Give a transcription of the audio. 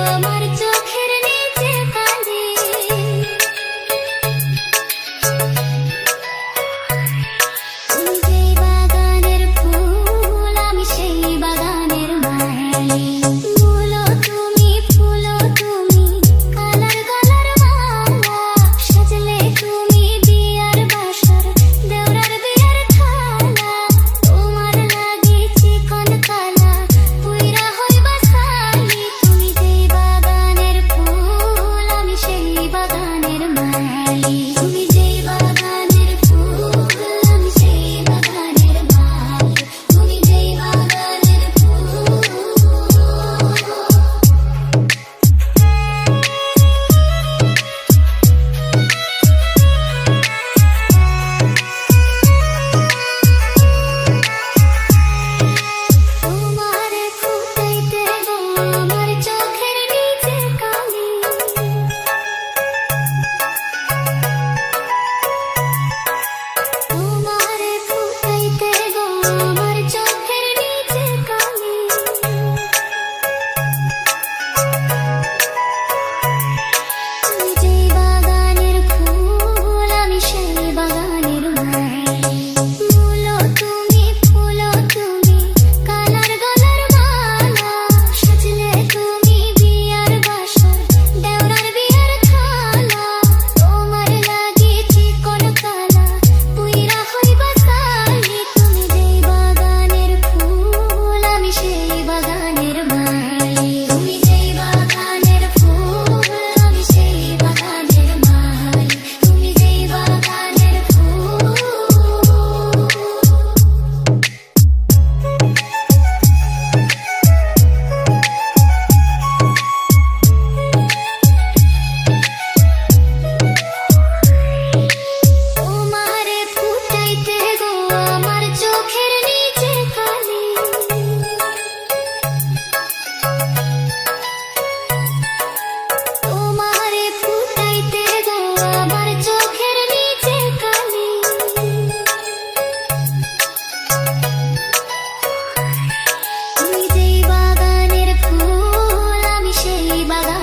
mama. বাগানের ফুল আমি সেই বাগান